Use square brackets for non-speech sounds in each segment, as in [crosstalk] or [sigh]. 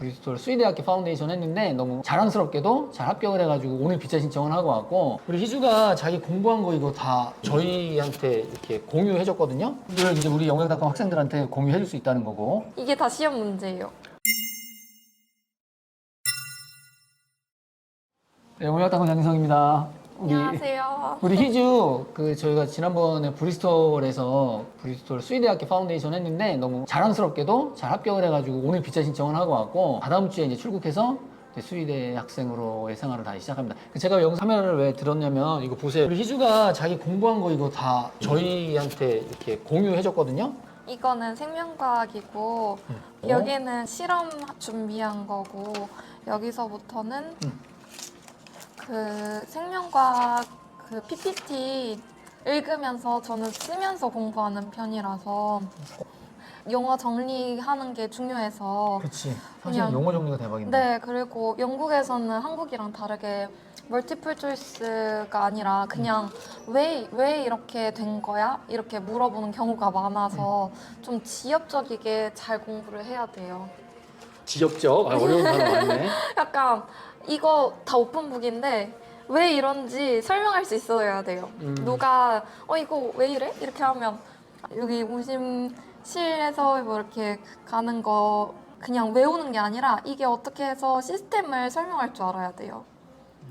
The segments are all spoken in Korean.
브리스톨 수의대학교 파운데이션 했는데 너무 자랑스럽게도 잘 합격을 해가지고 오늘 비차 신청을 하고 왔고 우리 희주가 자기 공부한 거 이거 다 저희한테 이렇게 공유해줬거든요. 이걸 이제 우리 영역학과 학생들한테 공유해줄 수 있다는 거고 이게 다 시험 문제예요. 네, 영역학과 양성입니다. 우리 안녕하세요. 우리 희주 그 저희가 지난번에 브리스톨에서 브리스톨 수의대학교 파운데이션 했는데 너무 자랑스럽게도 잘 합격을 해가지고 오늘 비차 신청을 하고 왔고 다다음 주에 이제 출국해서 이제 수의대 학생으로의 생활을 다시 시작합니다. 그 제가 영상 카메라를 왜 들었냐면 이거 보세요. 우리 희주가 자기 공부한 거 이거 다 저희한테 이렇게 공유해줬거든요. 이거는 생명과학이고 어? 여기는 실험 준비한 거고 여기서부터는 음. 그 생명과학 그 PPT 읽으면서 저는 쓰면서 공부하는 편이라서 영어 정리하는 게 중요해서 그렇지. 사실 그냥- 용어 정리가 대박인데. 네 그리고 영국에서는 한국이랑 다르게 멀티플 초이스가 아니라 그냥 왜, 왜 이렇게 된 거야? 이렇게 물어보는 경우가 많아서 좀 지엽적이게 잘 공부를 해야 돼요. 지엽적. 아, 어려운 단어 많네. [laughs] 약간 이거 다 오픈북인데 왜 이런지 설명할 수 있어야 돼요. 음. 누가 어 이거 왜 이래? 이렇게 하면 여기 오심실에서 뭐 이렇게 가는 거 그냥 외우는 게 아니라 이게 어떻게 해서 시스템을 설명할 줄 알아야 돼요.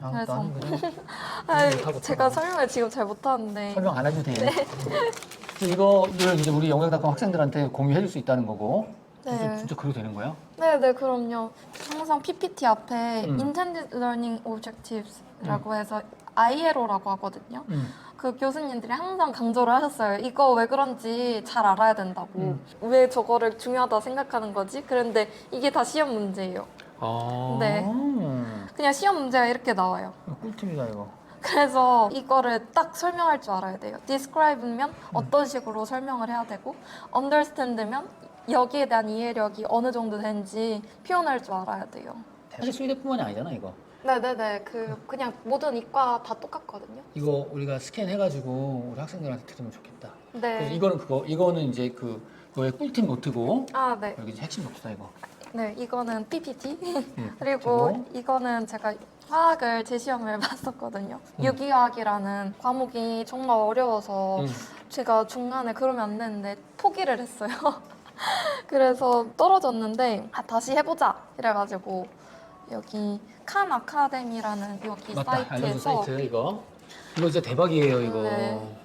아, 그래서- 나는 그냥 [laughs] 아, 못하겠다. 제가 설명을 지금 잘 못하는데 설명 안 해도 돼. 그래서 이거를 이제 우리 영역학과 학생들한테 공유해 줄 수 있다는 거고. 진짜, 네. 진짜 그래도 되는 거야? 네, 네, 그럼요. 항상 PPT 앞에 음. Intended Learning Objectives라고 해서 ILO라고 하거든요. 응. 그 교수님들이 항상 강조를 하셨어요. 이거 왜 그런지 잘 알아야 된다고. 음. 왜 저거를 중요하다 생각하는 거지? 그런데 이게 다 시험 문제예요. 아. 네. 그냥 시험 문제가 이렇게 나와요. 꿀팁이다 이거. 그래서 이거를 딱 설명할 줄 알아야 돼요. describe면 어떤 식으로 설명을 해야 되고, understand면 여기에 대한 이해력이 어느 정도 되는지 표현할 줄 알아야 돼요. 사실 수의대뿐만이 아니잖아 이거. 네네네. 그 그냥 모든 이과 다 똑같거든요. 이거 우리가 스캔해가지고 우리 학생들한테 들으면 좋겠다. 그래서 네. 이거는 그거, 이거는 이제 그 너의 꿀팁 노트고 아 네. 여기 이제 핵심 노트다 이거. 네 이거는 PPT. 응. 그리고 이거는 제가 화학을 제 시험을 [laughs] 봤었거든요. 유기화학이라는 과목이 정말 어려워서 응. 제가 중간에 그러면 안 되는데 포기를 했어요. [laughs] 그래서 떨어졌는데 아, 다시 해보자 이래가지고 여기 칸 아카데미라는 여기 맞다. 사이트에서 사이트 이거. 이거 진짜 대박이에요 이거. 네.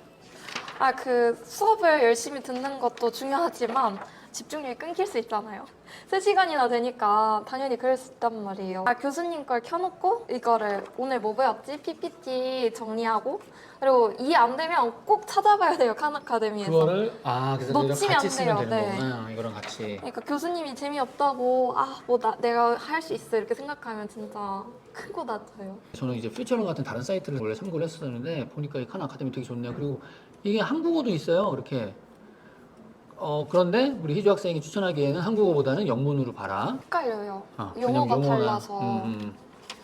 아 그 수업을 열심히 듣는 것도 중요하지만 집중력이 끊길 수 있잖아요. 3시간이나 되니까 당연히 그럴 수 있단 말이에요. 아, 교수님 걸 켜놓고 이거를 오늘 뭐 배웠지? PPT 정리하고 그리고 이해 안 되면 꼭 찾아봐야 돼요. 칸 아카데미에서. 그거를 아 그래서 놓치면 같이 안 쓰면 돼요. 되는 네. 거구나. 이거랑 같이. 그러니까 교수님이 재미없다고 아뭐 내가 할 수 있어 이렇게 생각하면 진짜 큰거 다쳐요. 저는 이제 퓨처런 같은 다른 사이트를 원래 참고를 했었는데 보니까 이 칸 아카데미 되게 좋네요. 그리고 이게 한국어도 있어요. 그렇게. 어 그런데 우리 희주 학생이 추천하기에는 한국어보다는 영문으로 봐라. 헷갈려요. 어, 용어가 그냥 달라서 음, 음.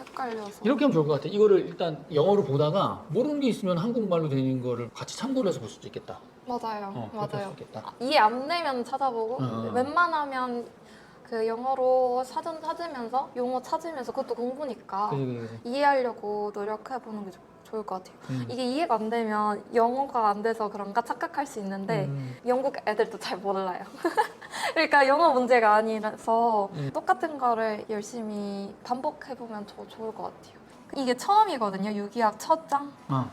헷갈려서. 이렇게 하면 좋을 것 같아. 이거를 일단 영어로 보다가 모르는 게 있으면 한국말로 되는 거를 같이 참고를 해서 볼 수도 있겠다. 맞아요. 어, 그렇게 할 맞아요. 수 있겠다. 이해 안 되면 찾아보고 어. 웬만하면 그 영어로 사전 찾으면서 용어 찾으면서 그것도 공부니까 그지 그지 그지. 이해하려고 노력해 보는 게 좋- 좋을 것 같아요. 음. 이게 이해가 안 되면 영어가 안 돼서 그런가 착각할 수 있는데 음. 영국 애들도 잘 몰라요. [laughs] 그러니까 영어 문제가 아니라서 음. 똑같은 거를 열심히 반복해 보면 더 좋을 것 같아요. 이게 처음이거든요. 유기학 첫 장. 어.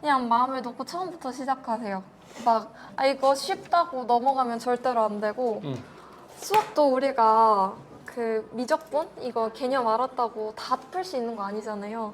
그냥 마음을 놓고 처음부터 시작하세요. 막, 아, 이거 쉽다고 넘어가면 절대로 안 되고, 음. 수학도 우리가 그 미적분? 이거 개념 알았다고 다 풀 수 있는 거 아니잖아요.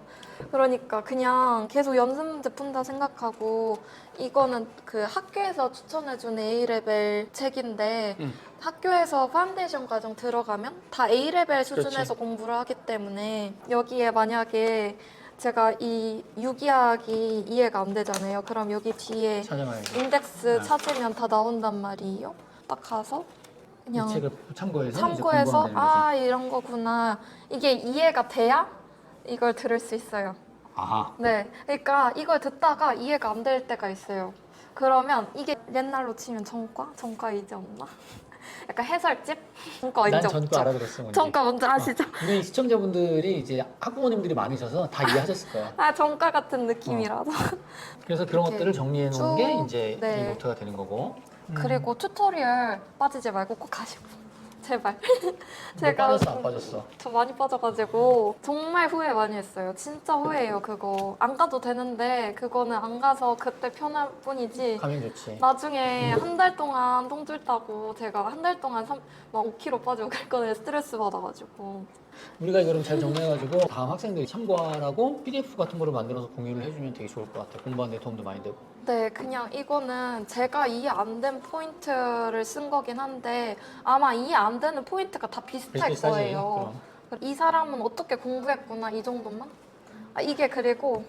그러니까 그냥 계속 연습 문제 푼다 생각하고, 이거는 그 학교에서 추천해준 A레벨 책인데, 음. 학교에서 파운데이션 과정 들어가면 다 A레벨 수준에서 공부를 하기 때문에, 여기에 만약에 제가 이 유기학이 이해가 안 되잖아요. 그럼 여기 뒤에 찾아봐야지. 인덱스 아. 찾으면 다 나온단 말이에요. 딱 가서 이 그냥 책을 참고해서 이제 참고해서. 아 이런 거구나. 이게 이해가 돼야 이걸 들을 수 있어요. 아하. 네, 그러니까 이걸 듣다가 이해가 안 될 때가 있어요. 그러면 이게 옛날로 치면 전과? 전과 이제 없나? [laughs] 약간 해설집? 전과 난 인정 전과 알아들었어. 뭔지. 전과 뭔지 아시죠? 우리 시청자분들이 이제 학부모님들이 많으셔서 다 [laughs] 이해하셨을 거야. 아 전과 같은 느낌이라서 그래서 그런 이렇게 것들을 정리해 놓은 쭉, 게 이제 네. 이 노트가 되는 거고. 음. 그리고 튜토리얼 빠지지 말고 꼭 하시고 제발 너 빠졌어 안 빠졌어? 저 많이 빠져가지고 정말 후회 많이 했어요. 진짜 후회해요 그거. 안 가도 되는데 그거는 안 가서 그때 편할 뿐이지. 가면 좋지. 나중에 한 달 동안 똥줄 따고 제가 한 달 동안 3, 막 5kg 빠지고 갈 거는 스트레스 받아가지고 우리가 이거를 잘 정리해가지고 다음 학생들이 참고하라고 PDF 같은 거를 만들어서 공유를 해주면 되게 좋을 것 같아. 공부하는 데 도움도 많이 되고. 네 그냥 이거는 제가 이해 안 된 포인트를 쓴 거긴 한데 아마 이해 안 되는 포인트가 다 비슷할 비슷비슷하지, 거예요. 그럼. 이 사람은 어떻게 공부했구나 이 정도만? 아, 이게 그리고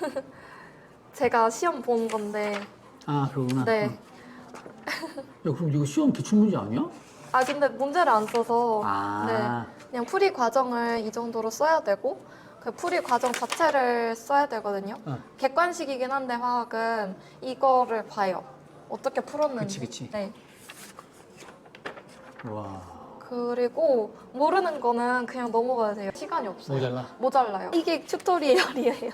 [laughs] 제가 시험 본 건데 아 그러구나. 네. 야 그럼 이거 시험 기출 문제 아니야? 아 근데 문제를 안 써서 아. 그냥 풀이 과정을 이 정도로 써야 되고 그 풀이 과정 자체를 써야 되거든요. 어. 객관식이긴 한데 화학은 이거를 봐요. 어떻게 풀었는지. 그치, 그치. 네. 와. 그리고 모르는 거는 그냥 넘어가야 돼요. 시간이 없어요. 모자라. 모자라요. 이게 튜토리얼이에요.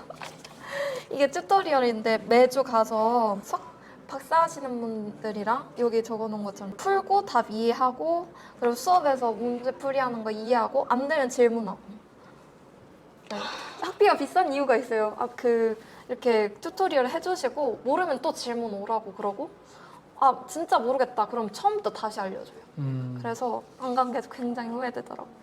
[laughs] 이게 튜토리얼인데 매주 가서 석 박사 하시는 분들이랑 여기 적어놓은 것처럼 풀고 답 이해하고 그리고 수업에서 문제 풀이하는 거 이해하고 안 되면 질문하고 네. 학비가 비싼 이유가 있어요. 아 그 이렇게 튜토리얼 해주시고 모르면 또 질문 오라고 그러고 아 진짜 모르겠다 그럼 처음부터 다시 알려줘요. 음. 그래서 안 간 게 굉장히 후회되더라고요.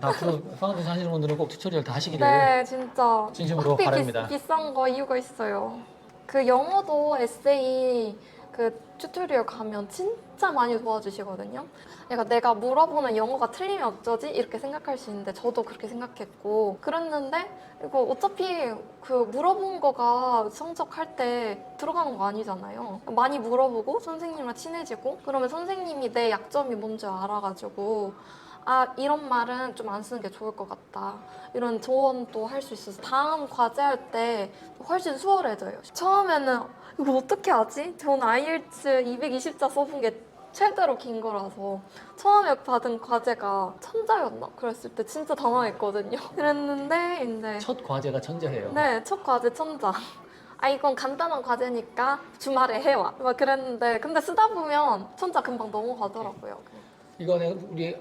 다 앞으로 파운데이션 하시는 분들은 꼭 튜토리얼 다 하시기를. 네, 진짜 진심으로 바랍니다. 비, 비싼 거 이유가 있어요. 그 영어도 에세이 그 튜토리얼 가면 진짜 많이 도와주시거든요. 그러니까 내가 물어보는 영어가 틀리면 어쩌지 이렇게 생각할 수 있는데 저도 그렇게 생각했고 그랬는데 이거 어차피 그 물어본 거가 성적할 때 들어가는 거 아니잖아요. 많이 물어보고 선생님이랑 친해지고 그러면 선생님이 내 약점이 뭔지 알아가지고 아 이런 말은 좀 안 쓰는 게 좋을 것 같다 이런 조언도 할 수 있어서 다음 과제할 때 훨씬 수월해져요 처음에는 이거 어떻게 하지? 전 아이엘츠 220자 써본 게 최대로 긴 거라서 처음에 받은 과제가 천자였나? 그랬을 때 진짜 당황했거든요 [laughs] 그랬는데 이제 첫 과제가 천재예요. 네, 첫 과제 천자. 아 이건 간단한 과제니까 주말에 해와. 막 그랬는데 근데 쓰다 보면 천자 금방 넘어가더라고요. 이거는 우리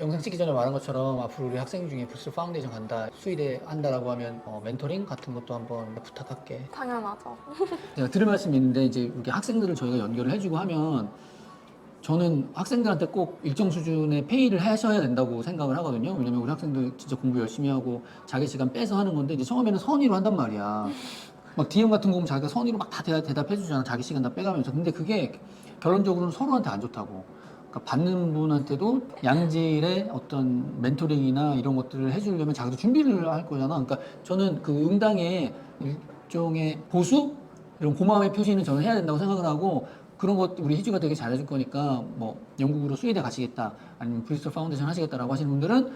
영상 찍기 전에 말한 것처럼 앞으로 우리 학생 중에 브스 파운데이션 간다, 수의대 한다라고 하면 어, 멘토링 같은 것도 한번 부탁할게. 당연하죠. [laughs] 제가 들을 말씀이 있는데 이제 이렇게 학생들을 저희가 연결을 해주고 하면 저는 학생들한테 꼭 일정 수준의 페이를 하셔야 된다고 생각을 하거든요. 왜냐면 우리 학생들 진짜 공부 열심히 하고 자기 시간 빼서 하는 건데 이제 처음에는 선의로 한단 말이야. 막 DM 같은 거 보면 자기가 선의로 막 다 대답해 주잖아. 자기 시간 다 빼가면서. 근데 그게 결론적으로는 서로한테 안 좋다고. 그러니까 받는 분한테도 양질의 어떤 멘토링이나 이런 것들을 해주려면 자기도 준비를 할 거잖아. 그러니까 저는 그 응당의 일종의 보수 이런 고마움의 표시는 저는 해야 된다고 생각을 하고 그런 것 우리 희주가 되게 잘해줄 거니까 뭐 영국으로 수의대 가시겠다 아니면 브리스톨 파운데이션 하시겠다라고 하시는 분들은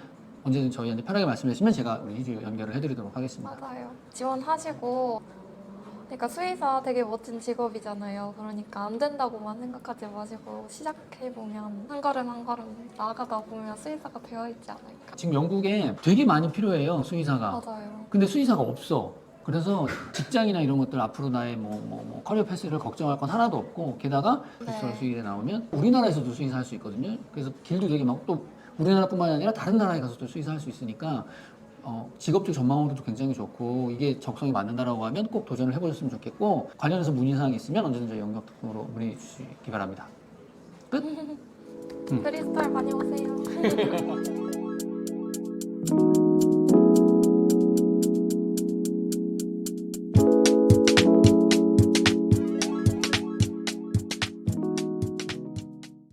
언제든 저희한테 편하게 말씀해 주시면 제가 우리 희주 연결을 해드리도록 하겠습니다. 맞아요. 지원하시고 그러니까 수의사 되게 멋진 직업이잖아요. 그러니까 안 된다고만 생각하지 마시고 시작해 보면 한 걸음 한 걸음 나아가다 보면 수의사가 되어 있지 않을까. 지금 영국에 되게 많이 필요해요 수의사가. 맞아요. 근데 수의사가 없어. 그래서 직장이나 이런 것들 앞으로 나의 뭐, 뭐, 뭐 커리어 패스를 걱정할 건 하나도 없고 게다가 네. 수의대 나오면 우리나라에서도 수의사 할 수 있거든요. 그래서 길도 되게 막 또 우리나라뿐만 아니라 다른 나라에 가서도 수의사 할 수 있으니까 어, 직업적 전망으로도 굉장히 좋고 이게 적성이 맞는다라고 하면 꼭 도전을 해보셨으면 좋겠고 관련해서 문의사항이 있으면 언제든 저희 영역 특공으로 문의해 주시기 바랍니다. 끝. [laughs] 크리스탈 많이 오세요. [laughs]